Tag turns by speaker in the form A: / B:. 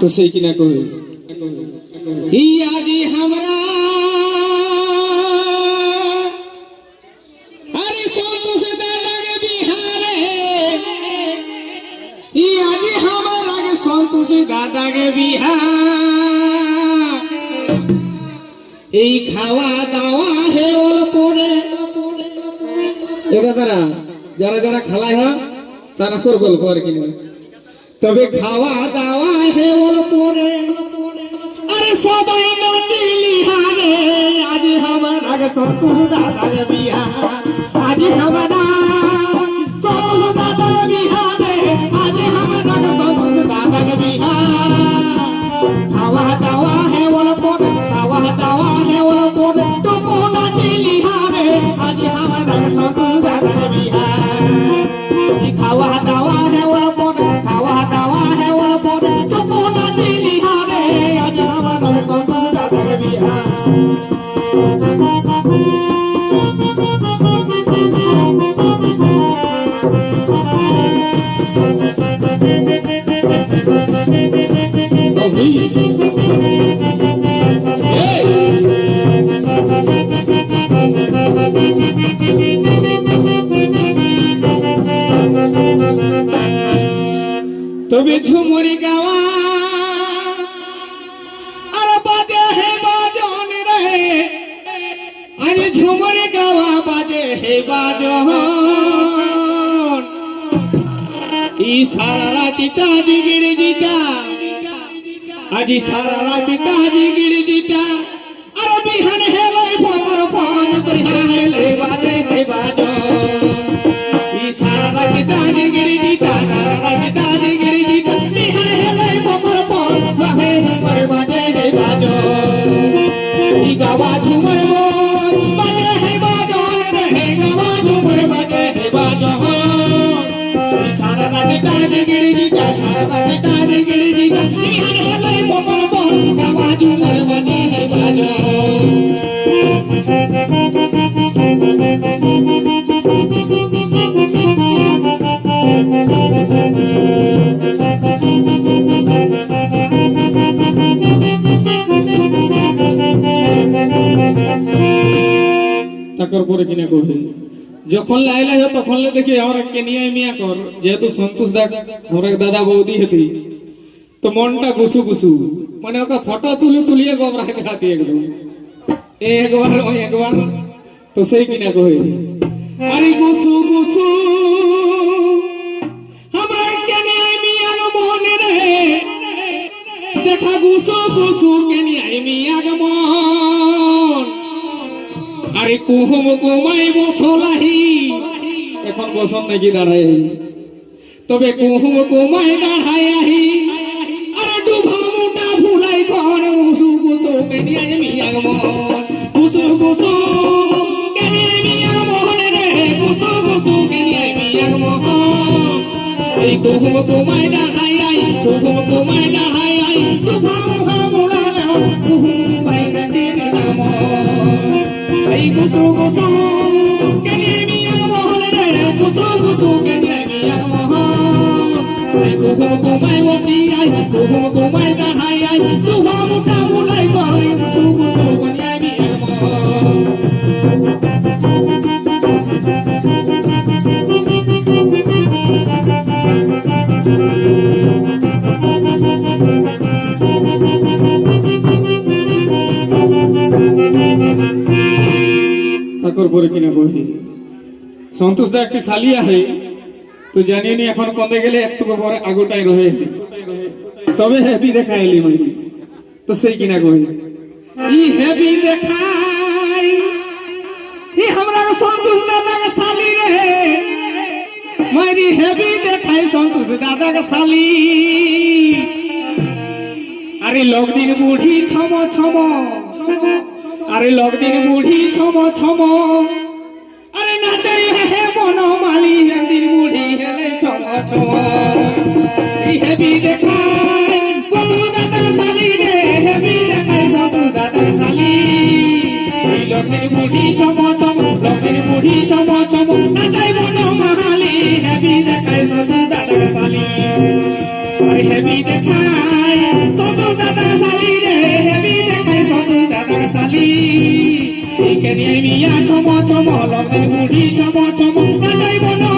A: তো সেই কিনা কবি ইয়া জি হামরা। আরে সন্ত সে বিহারে। ইয়া জি হামরা গে সন্ত বিহার। এই খাওয়া দাওয়া হে এ দাদারা, যারা যারা খালাই হয় তারা করব আর কিনা। তবে খাওয়া দাওয়া হে বল পরে। আরে সবাই নাচিলি হারে আজ আমার আগে সন্তোষ দাদা বিহা আজ আমার তবে ঝুমুরি গাওয়া। আর বাজে হে বাজন রে। আরে ঝুমুরি গাওয়া বাজে হে বাজন। ই সারা রাতি তাজি গিড়ি জিটা আজি সারা রাতি তাজি জিটা তাকর পরে কিনা কহে যখন লাইলা হয় তখন দেখি আমরা কেনিয়া মিয়া কর, যেহেতু সন্তোষ দা আমরা দাদা বৌদি হতি। তো মনটা গুসু গুসু। মানে ওকে ফটো তুলে তুলিয়ে গোবরা দেখাতি একদম। একবার ওই একবার। তো সেই কিনা কহে আরে গুসু গুসু। আমরা কেনিয়া মিয়া গো মনে রে। দেখা গুসু গুসু কেনিয়া মিয়া মন আরে কুহুম কুমাই বসলাহি এখন বসন নাকি দাঁড়ায়? তবে কুহুম কুমাই দাঁড়ায় আহি। আরে ডুভা মোটা ভুলাই ঘর উসু গুসু কেনিয়া মিয়াগ মন। উসু গুসু কেনিয়া মিয়াগ মোহন রে। গুসু গুসু কেনিয়া মিয়াগ মোহন এই কুহুম কুমাই দাঁড়ায় আই কুহুম কুমাই দাঁড়ায় আই ডুভা মোলা নাও কুহুম কুমাই দাঁড়ায়। মন এই গুসু গুসু কেনে মিয়া তাকর পরে কিনা কহি সন্তোষ দা একটি সালিয়া হে তো জানিয়ে নি এখন কন্দে গেলে একটু পরে আগোটাই রহে তবে হেভি দেখা এলি মাইরি তো সেই কিনা কহি ই হেভি দেখাই ই हमरा के संतोष दादा के साली रे মাইরি হেভি দেখাই সন্তোষ দাদা के साली আরে লগদিন বুড়ি ছম ছম আরে লগদিন বুড়ি ছম ছম। আরে নাচাই হে মন মালি একদিন বুড়ি হেলে ছম ছম। হেবি দেখাই বলু দাদার শালি রে, হেবি দেখাই সদু দাদার শালি। এই লগদিন বুড়ি ছম ছম লগদিন বুড়ি ছম ছম। নাচাই মন মালি হেবি দেখাই সদু দাদার শালি। আরে হেবি দাদার শালি। একে নিয়ে মিয়া ছম ছম লগদিন বুড়ি ছম ছম নাচাই মালি